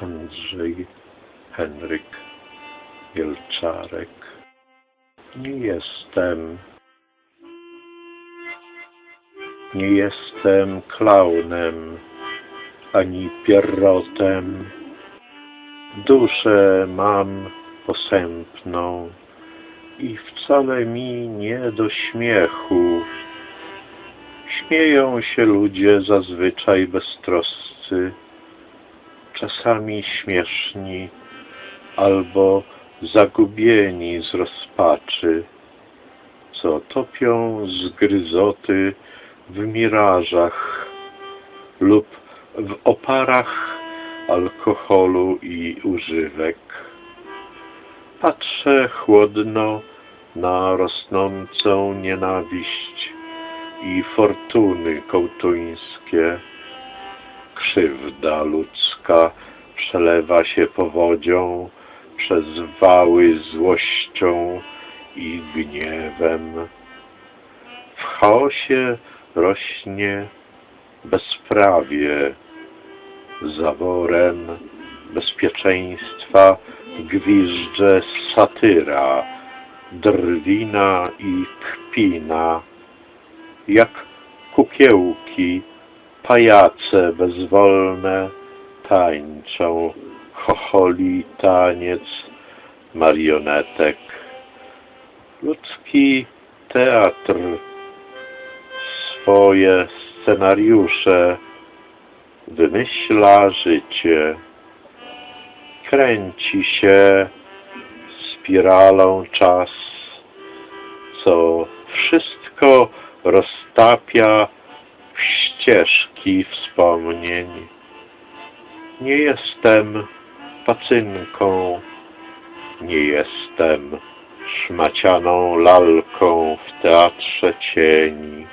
Andrzej Henryk Wielczarek. Nie jestem. Nie jestem klaunem ani pierrotem. Duszę mam posępną i wcale mi nie do śmiechu. Śmieją się ludzie zazwyczaj beztroscy, czasami śmieszni albo zagubieni z rozpaczy, co topią zgryzoty w mirażach lub w oparach alkoholu i używek. Patrzę chłodno na rosnącą nienawiść i fortuny kołtuńskie. Krzywda ludzka przelewa się powodzią przez wały złością i gniewem. W chaosie rośnie bezprawie, zaworem bezpieczeństwa gwizdże satyra, drwina i kpina, jak kukiełki, pajace bezwolne tańczą, chocholi taniec marionetek. Ludzki teatr swoje scenariusze wymyśla życie. Kręci się spiralą czas, co wszystko roztapia ścieżki wspomnień. Nie jestem pacynką, nie jestem szmacianą lalką w teatrze cieni.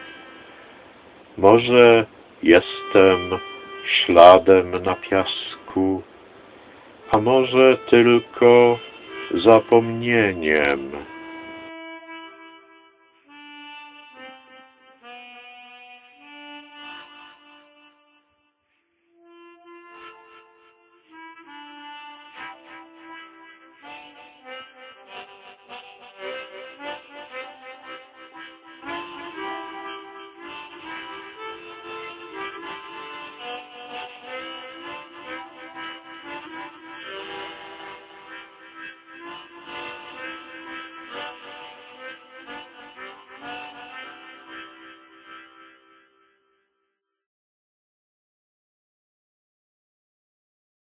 Może jestem śladem na piasku, a może tylko zapomnieniem.